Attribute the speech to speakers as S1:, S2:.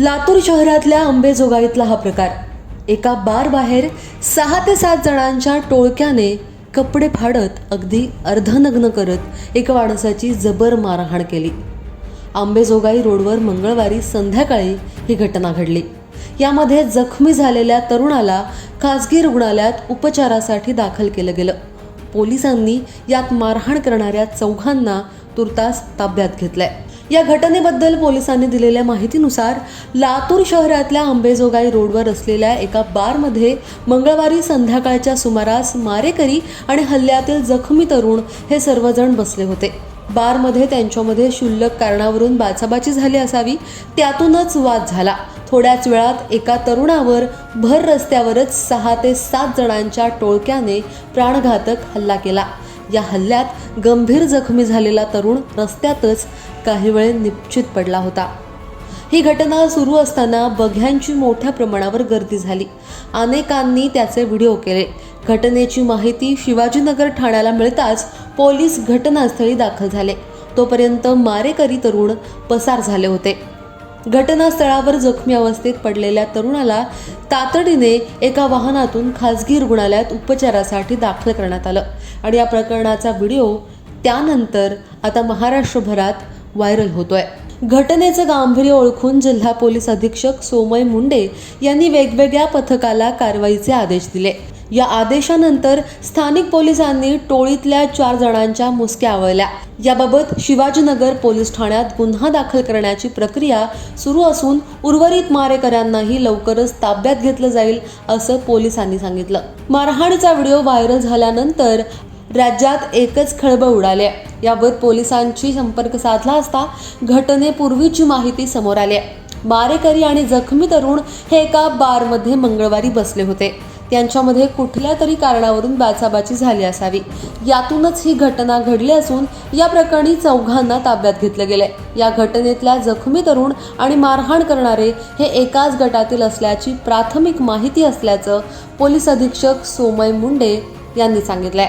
S1: लातूर शहरातल्या अंबेजोगाईतला हा प्रकार. एका बार बाहेर सहा ते सात जणांच्या टोळक्याने कपडे फाडत अगदी अर्धनग्न करत एका माणसाची जबर मारहाण केली. आंबेजोगाई रोडवर मंगळवारी संध्याकाळी ही घटना घडली. यामध्ये जखमी झालेल्या तरुणाला खासगी रुग्णालयात उपचारासाठी दाखल केलं गेलं. पोलिसांनी यात मारहाण करणाऱ्या चौघांना तुर्तास ताब्यात घेतलंय. या घटनेबद्दल पोलिसांनी दिलेल्या माहितीनुसार लातूर शहरातल्या आंबेजोगाई रोडवर असलेल्या एका बारमध्ये मंगळवारी संध्याकाळच्या सुमारास मारेकरी आणि हल्ल्यातील जखमी तरुण हे सर्वजण बसले होते. बारमध्ये त्यांच्यामध्ये क्षुल्लक कारणावरून बाचाबाची झाली असावी त्यातूनच वाद झाला. थोड्याच वेळात एका तरुणावर भर रस्त्यावरच सहा ते सात जणांच्या टोळक्याने प्राणघातक हल्ला केला. या हल्ल्यात गंभीर जखमी झालेला तरुण रस्त्यातच काही वेळ निश्चित पडला होता. ही घटना सुरू असताना बघ्यांची मोठ्या प्रमाणावर गर्दी झाली. अनेकांनी त्याचे व्हिडिओ केले. घटनेची माहिती शिवाजीनगर ठाण्याला मिळताच पोलीस घटनास्थळी दाखल झाले. तोपर्यंत मारेकरी तरुण पसार झाले होते. घटनास्थळावर जखमी अवस्थेत पडलेल्या तरुणाला तातडीने एका वाहनातून खासगी रुग्णालयात उपचारासाठी दाखल करण्यात आलं. आणि या प्रकरणाचा व्हिडिओ त्यानंतर आता महाराष्ट्रभरात व्हायरल होतोय. घटनेचं गांभीर्य ओळखून जिल्हा पोलीस अधीक्षक सोमय मुंडे यांनी वेगवेगळ्या पथकाला कारवाईचे आदेश दिले. या आदेशानंतर स्थानिक पोलिसांनी टोळीतल्या चार जणांच्या मुसक्या आवळल्या. याबाबत शिवाजीनगर पोलीस ठाण्यात गुन्हा दाखल करण्याची प्रक्रिया सुरू असून उर्वरित मारेकऱ्यांनाही लवकरच ताब्यात घेतलं जाईल असं पोलिसांनी सांगितलं. मारहाणीचा व्हिडिओ व्हायरल झाल्यानंतर राज्यात एकच खळबळ उडाली यावर पोलिसांशी संपर्क साधला असता घटनेपूर्वीची माहिती समोर आली मारेकरी आणि जखमी तरुण हे एका बारमध्ये मंगळवारी बसले होते. त्यांच्यामध्ये कुठल्या तरी कारणावरून बाचाबाची झाली असावी. यातूनच ही घटना घडली असून या प्रकरणी चौघांना ताब्यात घेतलं गेलंय. या घटनेतल्या जखमी तरुण आणि मारहाण करणारे हे एकाच गटातील असल्याची प्राथमिक माहिती असल्याचं पोलीस अधीक्षक सोमय मुंडे यांनी सांगितलंय.